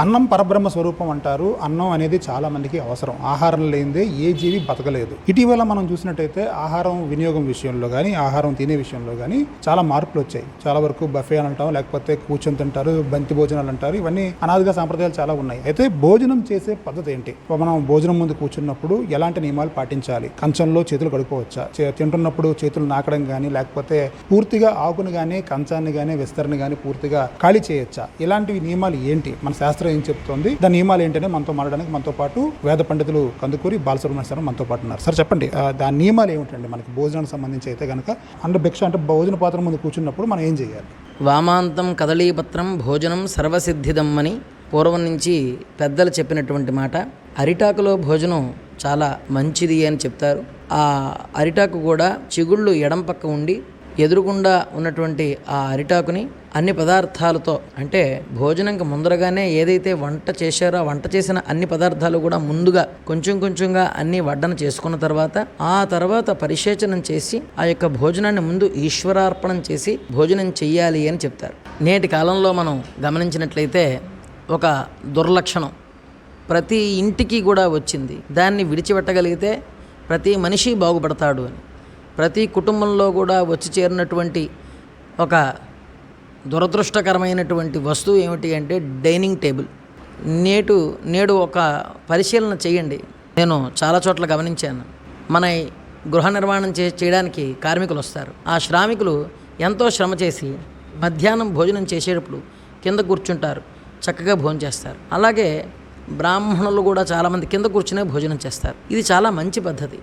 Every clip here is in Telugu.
అన్నం పరబ్రహ్మ స్వరూపం అంటారు. అన్నం అనేది చాలా మందికి అవసరం. ఆహారం లేనిదే ఏ జీవి బతకలేదు. ఇటీవల మనం చూసినట్టయితే ఆహారం వినియోగం విషయంలో కానీ ఆహారం తినే విషయంలో కానీ చాలా మార్పులు వచ్చాయి. చాలా వరకు బఫే అని అంటాం లేకపోతే కూర్చొని తింటారు బంతి భోజనాలు అంటారు. ఇవన్నీ అనాదిగా సాంప్రదాయాలు చాలా ఉన్నాయి. అయితే భోజనం చేసే పద్ధతి ఏంటి? మనం భోజనం ముందు కూర్చున్నప్పుడు ఎలాంటి నియమాలు పాటించాలి? కంచంలో చేతులు కడుక్కోవచ్చా? చే- తింటున్నప్పుడు చేతులు నాకడం కానీ లేకపోతే పూర్తిగా ఆకును కానీ కంచాన్ని కానీ విస్తరణ కానీ పూర్తిగా ఖాళీ చేయొచ్చా? ఇలాంటివి నియమాలు ఏంటి? మన శాస్త్రం ఏం చెప్తోంది? దాని నియమాలు ఏంటనే మనతో మాట్లాడడానికి మనతో పాటు వేద పండితులు కందుకూరి బాలసుబ్రహ్మణ్య సార్ మనతో పాటు ఉన్నారు. సార్ చెప్పండి. దాని నియమాలు ఏమిటండి? మనకి భోజనానికి సంబంధించి అయితే కనుక అంటే భిక్ష అంటే భోజన పాత్ర ముందు కూర్చున్నప్పుడు మనం ఏం చేయాలి? వామాంతం కదళీపత్రం భోజనం సర్వసిద్ధిదం అని పూర్వం నుంచి పెద్దలు చెప్పినటువంటి మాట. అరిటాకులో భోజనం చాలా మంచిది అని చెప్తారు. ఆ అరిటాకు కూడా చిగుళ్ళు ఎడం పక్క ఉండి ఎదురుగుండా ఉన్నటువంటి ఆ అరిటాకుని అన్ని పదార్థాలతో అంటే భోజనంకి ముందరగానే ఏదైతే వంట చేశారో వంట చేసిన అన్ని పదార్థాలు కూడా ముందుగా కొంచెం కొంచెంగా అన్ని వడ్డన చేసుకున్న తర్వాత ఆ తర్వాత పరిశేచనం చేసి ఆ యొక్క భోజనాన్ని ముందు ఈశ్వరార్పణం చేసి భోజనం చెయ్యాలి అని చెప్తారు. నేటి కాలంలో మనం గమనించినట్లయితే ఒక దుర్లక్షణం. ప్రతి ఇంటికి కూడా వచ్చింది. దాన్ని విడిచిపెట్టగలిగితే ప్రతి మనిషి బాగుపడతాడు అని. ప్రతి కుటుంబంలో కూడా వచ్చి చేరినటువంటి ఒక దురదృష్టకరమైనటువంటి వస్తువు ఏమిటి అంటే డైనింగ్ టేబుల్. నేటు నేడు ఒక పరిశీలన చేయండి. నేను చాలా చోట్ల గమనించాను. మన గృహ నిర్మాణం చే చేయడానికి కార్మికులు వస్తారు. ఆ శ్రామికులు ఎంతో శ్రమ చేసి మధ్యాహ్నం భోజనం చేసేటప్పుడు కింద కూర్చుంటారు. చక్కగా భోజనం చేస్తారు. అలాగే బ్రాహ్మణులు కూడా చాలామంది కింద కూర్చునే భోజనం చేస్తారు. ఇది చాలా మంచి పద్ధతి.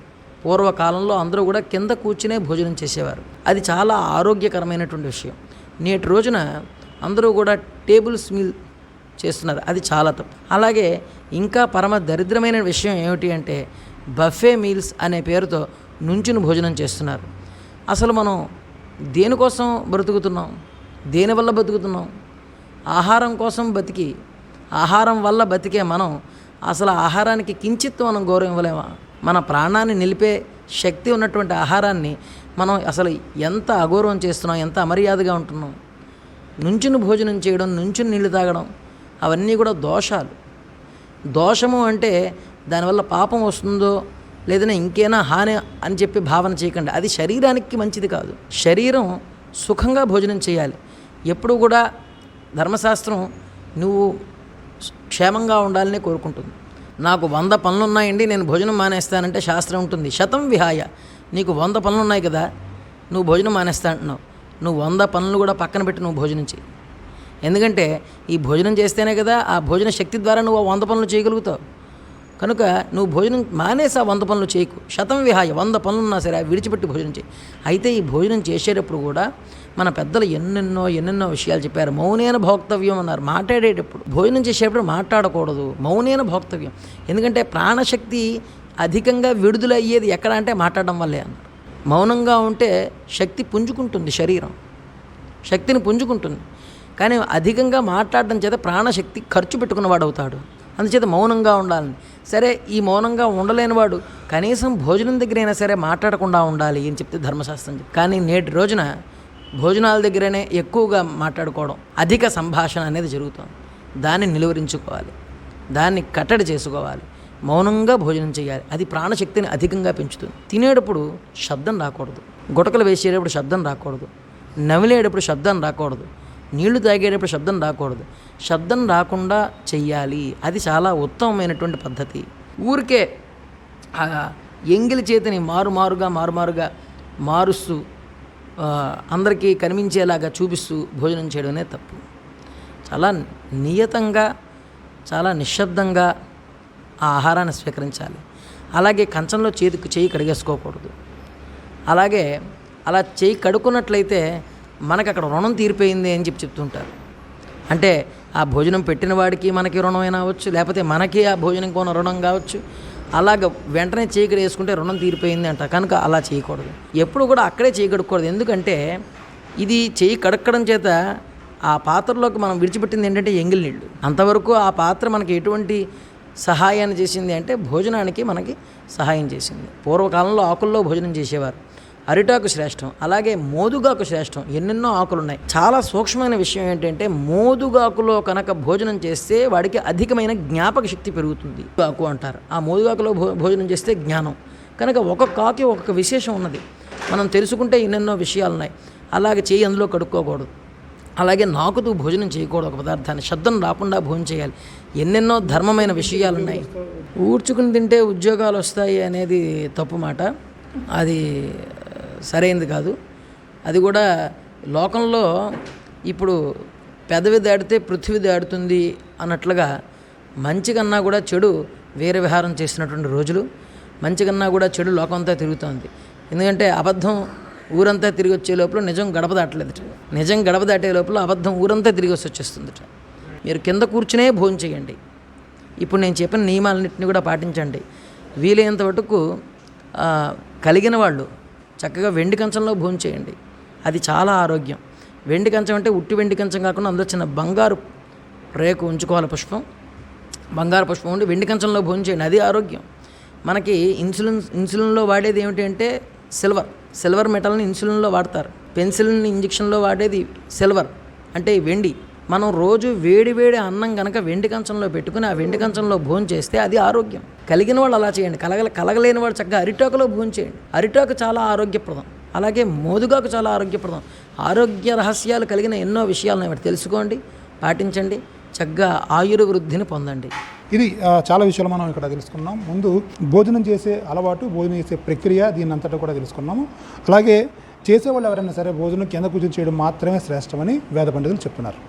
పూర్వకాలంలో అందరూ కూడా కింద కూర్చునే భోజనం చేసేవారు. అది చాలా ఆరోగ్యకరమైనటువంటి విషయం. నేటి రోజున అందరూ కూడా టేబుల్స్ మీల్ చేస్తున్నారు. అది చాలా తప్పు. అలాగే ఇంకా పరమ దరిద్రమైన విషయం ఏమిటి అంటే బఫే మీల్స్ అనే పేరుతో నుంచుని భోజనం చేస్తున్నారు. అసలు మనం దేనికోసం బ్రతుకుతున్నాం? దేనివల్ల బతుకుతున్నాం? ఆహారం కోసం బతికి ఆహారం వల్ల బతికే మనం అసలు ఆహారానికి కించిత్ మనం గౌరవం ఇవ్వలేమా? మన ప్రాణాన్ని నిలిపే శక్తి ఉన్నటువంటి ఆహారాన్ని మనం అసలు ఎంత అగౌరవం చేస్తున్నాం ఎంత అమర్యాదగా ఉంటున్నాం? నుంచుని భోజనం చేయడం నుంచుని నీళ్ళు తాగడం అవన్నీ కూడా దోషాలు. దోషము అంటే దానివల్ల పాపం వస్తుందో లేదన్నా ఇంకేనా హాని అని చెప్పి భావన చేయకండి. అది శరీరానికి మంచిది కాదు. శరీరం సుఖంగా భోజనం చేయాలి. ఎప్పుడు కూడా ధర్మశాస్త్రం నువ్వు క్షేమంగా ఉండాలని కోరుకుంటుంది. నాకు వంద పనులు ఉన్నాయండి నేను భోజనం మానేస్తానంటే శాస్త్రం ఉంటుంది. శతం విహాయ. నీకు వంద పనులు ఉన్నాయి కదా నువ్వు భోజనం మానేస్తా అంటున్నావు. నువ్వు వంద పనులు కూడా పక్కన పెట్టి నువ్వు భోజనం చేయి ఎందుకంటే ఈ భోజనం చేస్తేనే కదా ఆ భోజన శక్తి ద్వారా నువ్వు వంద పనులు చేయగలుగుతావు. కనుక నువ్వు భోజనం మానేసా వంద పనులు చేయకు. శతం విహాయ వంద పనులు ఉన్నా సరే విడిచిపెట్టి భోజనం చేయి. అయితే ఈ భోజనం చేసేటప్పుడు కూడా మన పెద్దలు ఎన్నెన్నో ఎన్నెన్నో విషయాలు చెప్పారు. మౌనేన భోక్తవ్యం అన్నారు. మాట్లాడేటప్పుడు భోజనం చేసేటప్పుడు మాట్లాడకూడదు. మౌనేన భోక్తవ్యం. ఎందుకంటే ప్రాణశక్తి అధికంగా విడుదల అయ్యేది ఎక్కడ అంటే మాట్లాడడం వల్లే అన్నారు. మౌనంగా ఉంటే శక్తి పుంజుకుంటుంది శరీరం. శక్తిని పుంజుకుంటుంది. కానీ అధికంగా మాట్లాడడం చేత ప్రాణశక్తి ఖర్చు పెట్టుకున్నవాడు అవుతాడు అందుచేత మౌనంగా ఉండాలని. సరే ఈ మౌనంగా ఉండలేనివాడు కనీసం భోజనం దగ్గరైనా సరే మాట్లాడకుండా ఉండాలి అని చెప్తే ధర్మశాస్త్రం కానీ నేటి రోజున భోజనాల దగ్గరనే ఎక్కువగా మాట్లాడుకోవడం అధిక సంభాషణ అనేది జరుగుతుంది. దాన్ని నిలువరించుకోవాలి. దాన్ని కట్టడి చేసుకోవాలి. మౌనంగా భోజనం చేయాలి. అది ప్రాణశక్తిని అధికంగా పెంచుతుంది. తినేటప్పుడు శబ్దం రాకూడదు. గుటకలు వేసేటప్పుడు శబ్దం రాకూడదు. నమిలేటప్పుడు శబ్దం రాకూడదు. నీళ్ళు తాగేటప్పుడు శబ్దం రాకూడదు. శబ్దం రాకుండా చెయ్యాలి. అది చాలా ఉత్తమమైనటువంటి పద్ధతి. ఊరికే ఎంగిలి చేతిని మారుమారుగా మారుమారుగా మారుస్తూ అందరికీ కనిపించేలాగా చూపిస్తూ భోజనం చేయడమే తప్పు. చాలా నియతంగా చాలా నిశ్శబ్దంగా ఆ ఆహారాన్ని స్వీకరించాలి. అలాగే కంచంలో చేతికి చేయి కడిగేసుకోకూడదు. అలాగే అలా చేయి కడుక్కున్నట్లయితే మనకు అక్కడ రుణం తీరిపోయింది అని చెప్పి చెప్తుంటారు. అంటే ఆ భోజనం పెట్టిన వాడికి మనకి రుణమైనా అవ్వచ్చు లేకపోతే మనకి ఆ భోజనం కొన రుణం కావచ్చు. అలాగ వెంటనే చీకటి వేసుకుంటే రుణం తీరిపోయింది అంట. కనుక అలా చేయకూడదు. ఎప్పుడు కూడా అక్కడే చేయి ఎందుకంటే ఇది చేయి కడక్కడం చేత ఆ పాత్రలోకి మనం విడిచిపెట్టింది ఏంటంటే ఎంగిలి నీళ్ళు. అంతవరకు ఆ పాత్ర మనకి ఎటువంటి సహాయాన్ని చేసింది అంటే భోజనానికి మనకి సహాయం చేసింది. పూర్వకాలంలో ఆకుల్లో భోజనం చేసేవారు. అరిటాకు శ్రేష్టం అలాగే మోదుగాకు శ్రేష్టం ఎన్నెన్నో ఆకులు ఉన్నాయి చాలా సూక్ష్మమైన విషయం ఏంటంటే మోదుగాకులో కనుక భోజనం చేస్తే వాడికి అధికమైన జ్ఞాపక శక్తి పెరుగుతుంది. ఆకు అంటారు. ఆ మోదుగాకులో భో భోజనం చేస్తే జ్ఞానం. కనుక ఒక్కొక్క ఆకి ఒక్కొక్క విశేషం ఉన్నది. మనం తెలుసుకుంటే ఎన్నెన్నో విషయాలు ఉన్నాయి అలాగే చేయి అందులో కడుక్కోకూడదు. అలాగే నాకుతూ భోజనం చేయకూడదు ఒక పదార్థాన్ని. శబ్దం రాకుండా భోజనం చేయాలి. ఎన్నెన్నో ధర్మమైన విషయాలు ఉన్నాయి ఊడ్చుకుని తింటే ఉద్యోగాలు వస్తాయి అనేది తప్పు మాట. అది సరైనది కాదు. అది కూడా లోకంలో ఇప్పుడు పెదవి దాడితే పృథ్వీ దాడుతుంది అన్నట్లుగా మంచి కన్నా కూడా చెడు వేరే విహారం చేసినటువంటి రోజులు మంచి కన్నా కూడా చెడు లోకంతా తిరుగుతోంది. ఎందుకంటే అబద్ధం ఊరంతా తిరిగి వచ్చే లోపల నిజం గడప దాటలేదు నిజం గడప దాటే లోపల అబద్ధం ఊరంతా తిరిగి వచ్చి వచ్చేస్తుందట. మీరు కింద కూర్చునే భోజనం చేయండి. ఇప్పుడు నేను చెప్పిన నియమాలన్నింటినీ కూడా పాటించండి. వీలైనంత వరకు కలిగిన వాళ్ళు చక్కగా వెండి కంచంలో భోజనం చేయండి. అది చాలా ఆరోగ్యం. వెండి కంచం అంటే ఉట్టి వెండి కంచం కాకుండా అందులో చిన్న బంగారు రేకు ఉంచుకోవాలి పుష్పం. బంగారు పుష్పం ఉండి వెండి కంచంలో భోజనం చేయండి. అది ఆరోగ్యం. మనకి ఇన్సులిన్ ఇన్సులిన్లో వాడేది ఏమిటి అంటే సిల్వర్. సిల్వర్ మెటల్ని ఇన్సులిన్లో వాడతారు. పెన్సిలిన్ ఇంజక్షన్లో వాడేది సిల్వర్. అంటే వెండి. మనం రోజు వేడి వేడి అన్నం కనుక వెండి కంచంలో పెట్టుకుని ఆ వెండి కంచంలో భోజనం చేస్తే అది ఆరోగ్యం. కలిగిన వాళ్ళు అలా చేయండి. కలగల కలగలేని వాడు చక్కగా అరిటాకులో భోజనం చేయండి. అరిటాకు చాలా ఆరోగ్యప్రదం. అలాగే మోదుగాకు చాలా ఆరోగ్యప్రదం. ఆరోగ్య రహస్యాలు కలిగిన ఎన్నో విషయాలను ఉన్నాయి తెలుసుకోండి పాటించండి చక్కగా ఆయుర్వృద్ధిని పొందండి. ఇది చాలా విషయాలు మనం ఇక్కడ తెలుసుకున్నాం. ముందు భోజనం చేసే అలవాటు భోజనం చేసే ప్రక్రియ దీని అంతటా కూడా తెలుసుకున్నాము. అలాగే చేసేవాళ్ళు ఎవరైనా సరే భోజనం కింద కూర్చొని చేయడం మాత్రమే శ్రేష్టమని వేద పండితులు చెప్తున్నారు.